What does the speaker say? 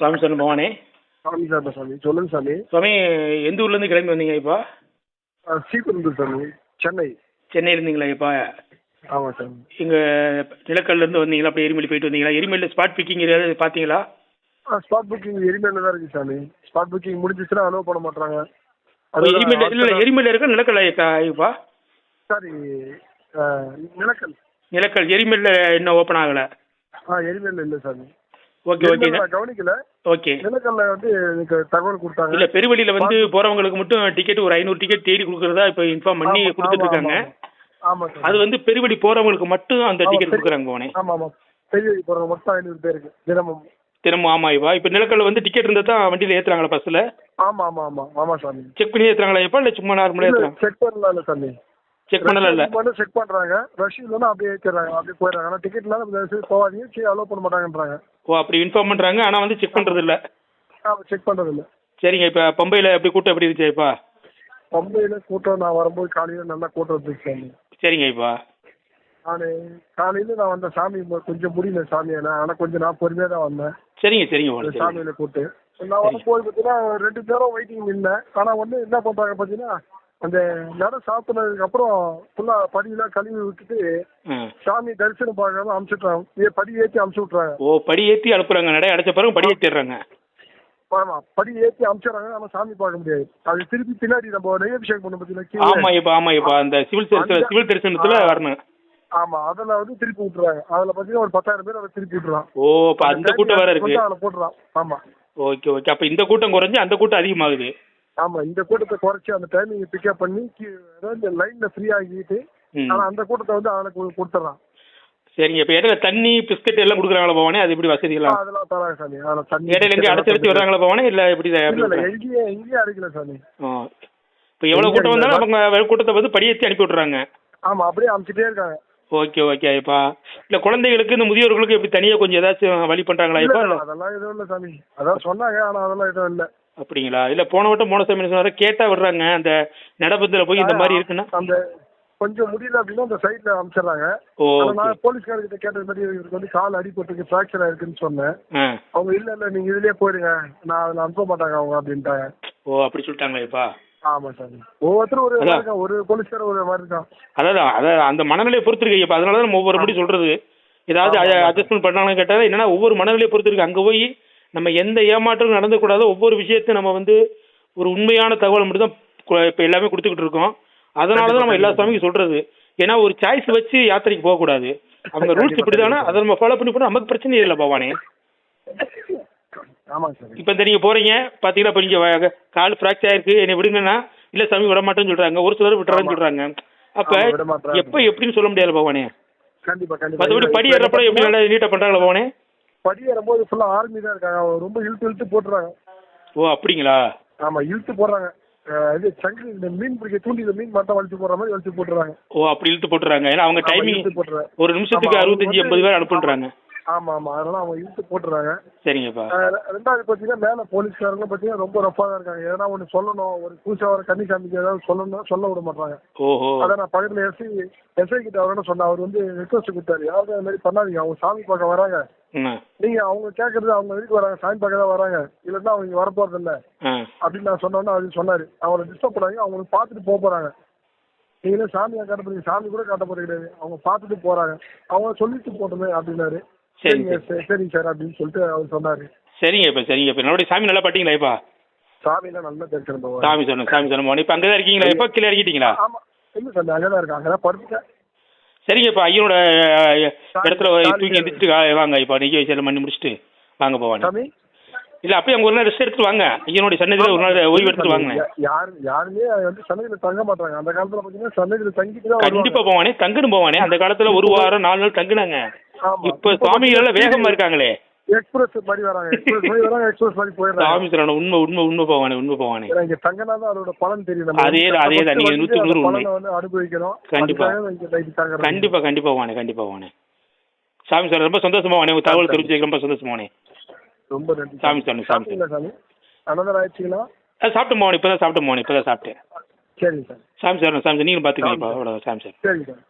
சுவாமி சரணம் பவானி சாமி சார் சாமி சொல்லுங்க சாமி. சுவாமி எந்த ஊர்லேருந்து கிளம்பி வந்தீங்க இப்போ? ஸ்ரீபெரும்புதூர் சாமி சென்னை. சென்னையில் இருந்தீங்களா இப்போ? ஆமாம் சாமி. இங்கே நிலக்கல்லேருந்து வந்தீங்களா? அப்படி எரிமலை போயிட்டு வந்தீங்களா? எரிமலையில் ஸ்பாட் பிக்கிங் ஏதாவது பார்த்தீங்களா? ஆ ஸ்பாட் புக்கிங் எரிமேல தான் இருக்கு சாமி. ஸ்பாட் புக்கிங் முடிஞ்சிச்சுன்னா அலோவ் பண்ண மாட்டாங்க எரிமலை இல்லை இல்லை எரிமலை இருக்கா நிலக்கல் இப்போ? சாரி நிலக்கல். நிலக்கல் எரிமலையில் இன்னும் ஓப்பன் ஆகலை. ஆ எரிமேல இல்லை சாமி. Okay okay. கவனிக்கல. நிலக்கல்ல வந்து எனக்கு தகவல் கொடுத்தாங்க. இல்லை பெருவழியில் வந்து போகிறவங்களுக்கு மட்டும் டிக்கெட் ஒரு ஐநூறு டிக்கெட் தேடி கொடுக்குறதா இப்போ இன்ஃபார்ம் பண்ணி ஆமா, கொடுத்துட்டு ஆமா, இருக்காங்க ஆமா அது வந்து பெருவழி போகிறவங்களுக்கு மட்டும் அந்த ஆமா, டிக்கெட் கொடுக்குறாங்க போனே. ஆமா ஆமா. பெரிய போறவங்க மொத்தம் ஐநூறு பேருக்கு தினமும். தினமும் ஆமாம் இப்போ இப்போ நிலக்கல்ல வந்து டிக்கெட் இருந்தால் தான் வண்டியில் ஏற்றுறாங்களா பஸ்ஸில் ஆமா ஆமா ஆமா. ஆமா சாமி. செக் பண்ணி ஏற்றுறாங்களா இப்போ இல்லை சும்மா நார்மலாக ஏற்றுறாங்க செக் பண்ணலாம் சாமி. செக் பண்ணலாம் இல்லை. மட்டும் செக் பண்றாங்க. ரஷ் இல்லைன்னா அப்படியே ஏற்றிடுறாங்க அப்படியே போயிடுறாங்க. ஆனால் டிக்கெட் இல்லாத தயவுசெய்து போகாதீங்க. சரி அலோவ் பண்ண மாட்டாங்கன்றாங்க. ஓ அப்படி இன்ஃபார்ம் பண்ணுறாங்க ஆனால் வந்து செக் பண்ணுறது இல்லை. செக் பண்றது இல்ல. சரிங்க இப்போ பம்பையில் எப்படி கூட்டம் எப்படி இருந்துச்சு இப்போ? பம்பையில கூட்டம் நான் வரும்போது காலையில நல்லா கூட்டம் இருந்துச்சு சரிங்க இப்போ. நான் காலையில நான் வந்த சாமி கொஞ்சம் முடியல சாமியால ஆனா கொஞ்சம் நான் பொறுமையா தான் வந்தேன். சரிங்க சரிங்க சாமியில கூட்டு நான் வரும்போது பார்த்தீங்கன்னா ரெண்டு பேரும் வெயிட்டிங் நின்னேன் ஆனா வந்து என்ன பண்றாங்க பார்த்தீங்கன்னா அந்த நட சாப்பிட்டதுக்கு அப்புறம் ஃபுல்லா படியெல்லாம் கழுவி விட்டுட்டு சாமி தரிசனம் பார்க்காம அமுச்சுட்றாங்க ஏ படி ஏற்றி அமுச்சு விட்றாங்க ஓ படி ஏற்றி அனுப்புகிறாங்க நடை அடைச்ச பிறகு படி ஏற்றிடுறாங்க ஆமா படி ஏற்றி அமுச்சிடுறாங்க நம்ம சாமி பார்க்க முடியாது. அது திருப்பி பின்னாடி நம்ம நெய்யபிஷேகம் பண்ண ஆமாம் கீழே? இப்போ ஆமாம் இப்போ அந்த சிவில் சிவில் தரிசனத்தில் வரணும். ஆமா அதுல வந்து திருப்பி விட்டுறாங்க. அதுல பாத்தீங்கன்னா ஒரு பத்தாயிரம் பேர் அதை திருப்பி விட்டுறான். ஓ அந்த கூட்டம் வேற இருக்கு. அதுல போட்டுறான். ஆமா. Okay okay. அப்போ இந்த கூட்டம் குறைஞ்சு அந்த கூட்டம் அதிகமாகுது. ஆமா இந்த கூட்டத்தை குறைச்சு அந்த டைமிங் பிக்கப் பண்ணி அதாவது லைன்ல ஃப்ரீ ஆகிட்டு ஆனா அந்த கூட்டத்தை வந்து அவனுக்கு கொடுத்துறான் சரிங்க இப்போ இடையில தண்ணி பிஸ்கட் எல்லாம் கொடுக்குறாங்களா பவானே? அது எப்படி வசதியெல்லாம் அதெல்லாம் தராங்க சாமி அதெல்லாம் தண்ணி இடையில அடைச்சி அடைச்சி வர்றாங்களா பவானே? இல்லை எப்படி? எங்கேயும் எங்கேயும் அடிக்கல சாமி. இப்போ எவ்வளோ கூட்டம் வந்தாலும் அவங்க கூட்டத்தை வந்து படியேற்றி அனுப்பி விட்றாங்க ஆமா அப்படியே அமுச்சிட்டே இருக்காங்க. ஓகே ஓகே இப்போ இல்லை குழந்தைகளுக்கு இந்த முதியோர்களுக்கு எப்படி தனியாக கொஞ்சம் ஏதாச்சும் வழி பண்ணுறாங்களா இப்போ அதெல்லாம் எதுவும் இல்ல சாமி. அதான் சொன்னாங்க ஆனா அதெல்லாம் எதுவும் இல்ல. அப்படிங்களா? இல்லை போன வட்டம் போன சாமி சொன்னாரு? கேட்டால் விடுறாங்க. அந்த நடபத்தில் போய் இந்த மாதிரி இருக்குன்னா? அந்த கொஞ்சம் முடியல அப்படின்னா அந்த சைட்ல ஆனா நான் போலீஸ்காரர்கிட்ட கேட்டது மாதிரி இவருக்கு வந்து கால் அடிபட்டுருக்கு ஃப்ராக்சர் ஆயிருக்குன்னு சொன்னேன். அவங்க இல்ல இல்ல நீங்க இதுலயே போயிடுங்க நான் அதுல அனுப்ப மாட்டாங்க அவங்க அப்படின்ட்டாங்க. ஓ அப்படி சொல்லிட்டாங்களா இப்போ? ஆமா சார் ஒவ்வொருத்தரும் ஒரு ஒரு போலீஸ்கார ஒரு மாதிரி இருக்கான் அதான். அதான் அந்த மனநிலையை பொறுத்து இருக்கு இப்போ அதனால தான் நம்ம ஒவ்வொரு முடி சொல்கிறது ஏதாவது. அட்ஜஸ்ட்மெண்ட் பண்ணாங்கன்னு கேட்டால் என்னன்னா ஒவ்வொரு மனநிலையை பொறுத்து இருக்கு அங்கே போய் நம்ம எந்த ஏமாற்றமும் நடந்துக்கூடாது ஒவ்வொரு விஷயத்தையும் நம்ம வந்து ஒரு உண்மையான தகவல் மட்டும் தான் இப்போ எல்லாமே கொடுத்துக்கிட்டு இருக்கோம். அதனால தான் நம்ம எல்லா சாமிக்கும் சொல்கிறது ஏன்னா ஒரு சாய்ஸ் வச்சு யாத்திரைக்கு போகக்கூடாது. அவங்க ரூல்ஸ் இப்படி தானே. அதை நம்ம ஃபாலோ பண்ணி போனால் நமக்கு பிரச்சனையே இல்லை பவானே. இப்போ இந்த நீங்கள் போகிறீங்க பார்த்தீங்கன்னா இப்போ நீங்கள் கால் ஃப்ராக்சர் ஆயிருக்கு என்னை விடுங்கன்னா இல்லை சாமி விட மாட்டேன்னு சொல்கிறாங்க ஒரு சிலர் விட்டுறேன்னு. சொல்கிறாங்க அப்போ. எப்போ எப்படின்னு சொல்ல முடியாது பவானே. மற்றபடி படி ஏறப்பட எப்படி நல்லா நீட்டாக பண்ணுறாங்களா பவானே? படி ஏறும்போது ஃபுல்லா ஆர்மி தான் இருக்காங்க. அவங்க ரொம்ப இழுத்து இழுத்து போட்டுறாங்க. ஓ அப்படிங்களா? ஆமா இழுத்து போடுறாங்க. இது சங்கு இந்த மீன் பிடிக்க தூண்டி இந்த மீன் மட்டும் வலிச்சு போடுற மாதிரி வலிச்சு போட்டுறாங்க. ஓ அப்படி இழுத்து போட்டுறாங்க. ஏன்னா அவங்க டைமிங் ஒரு நிமிஷத்துக்கு அறுபத்தஞ்சு எண்பது பேர் அனுப்புன்றாங்க. ஆமா ஆமா. அதனால அவங்க இழுத்து போட்டுறாங்க. சரிங்கப்பா. ரெண்டாவது பாத்தீங்கன்னா மேல போலீஸ்காரங்களும் பாத்தீங்கன்னா ரொம்ப ரஃபா தான் இருக்காங்க. எதனா ஒண்ணு சொல்லணும் ஒரு புதுசா வர கன்னி சாமிக்கு ஏதாவது சொல்லணும் சொல்ல விட மாட்டாங்க அதான் நான் பக்கத்துல எஸ்ஐ எஸ்ஐ கிட்ட அவரோட சொன்னேன். அவர் வந்து ரிக்வஸ்ட் கொடுத்தாரு. யாரும் அது மாதிரி பண்ணாதீங்க. அவங்க சாமி பார்க்க வராங்க. நீங்க அவங்க கேட்கறது அவங்க எதுக்கு வராங்க. சாமி பார்க்க தான் வராங்க. இல்லைன்னா அவங்க வரப்போறது இல்ல அப்படின்னு நான் சொன்னோன்னா அது சொன்னாரு. அவங்கள டிஸ்டர்ப் பண்ணாங்க அவங்களுக்கு பார்த்துட்டு போக போறாங்க. நீங்களே சாமியா காட்ட போறீங்க. சாமி கூட காட்ட போறது கிடையாது. அவங்க பார்த்துட்டு போறாங்க. அவங்க சொல்லிட்டு போட்டுமே அப்படின்னாரு. சரிங்க சரி, சரிங்க சார் அப்படின்னு சொல்லிட்டு அவர் சொன்னாரு. சரிங்க இப்போ சரிங்க இப்போ என்னுடைய சாமி நல்லா பாட்டீங்களா இப்போ? சாமிலாம் நல்லா தரிசனம் சாமி சொன்னேன் சாமி சொன்ன இப்போ அங்கே தான் இருக்கீங்களா இப்போ கீழே இறக்கிட்டீங்களா ஆமா இல்ல சார் அங்கதான் இருக்காங்க அங்கதான் படுத்துட்டேன். சரிங்க இப்போ ஐயனோட இடத்துல தூக்கி எந்திரிச்சிட்டு வாங்க இப்போ நெய்ய வச்சு பண்ணி முடிச்சுட்டு வாங்க போவாங்க இல்லை அப்பயே அங்கே ஒரு நாள் ரெஸ்ட் எடுத்துட்டு வாங்க. ஐயனுடைய சன்னதியில் ஒரு நாள் ஓய்வு எடுத்துட்டு வாங்க யாரு யாருமே வந்து சன்னதியில தங்க மாட்டாங்க. அந்த காலத்துல பாத்தீங்கன்னா சன்னதியில தங்கிட்டு கண்டிப்பா போவானே தங்குன்னு போவானே. அந்த காலத்துல ஒரு வாரம் நாலு நாள் தங்குனாங்க. இப்ப சுவாமிகள் வேகமா இருக்காங்களே. எக்ஸ்பிரஸ் மாதிரி வராங்க. எக்ஸ்பிரஸ் மாதிரி வராங்க எக்ஸ்பிரஸ் மாதிரி போயிடுறாங்க. சாமி சொல்லணும் உண்மை உண்மை உண்மை போவானே உண்மை போவானே இங்க தங்கினா தான் அதோட பலன் தெரியும் அதே அதே தான். நீங்க வந்து நூத்துக்கு அந்த நூறு உண்மை. பலனை வந்து அனுபவிக்கணும். கண்டிப்பா. கண்டிப்பா கண்டிப்பா போவானே கண்டிப்பா போவானே சாமி சார் ரொம்ப சந்தோஷமா வானே உங்க தகவல் தெரிவிச்சு ரொம்ப சந்தோஷமா வானே ரொம்ப நன்றி சாமி. சாமி, சாமி. சாமி ஆயிடுச்சுங்களா? சாப்பிட்டு போவானே இப்பதான் சாப்பிட்டு போவானே இப்பதான் சாப்பிட்டேன். சரிங்க சார் சாமி. சார் சாமி சார் நீங்களும் பாத்துக்கலாம் சாமி. சார் சரிங்க சார்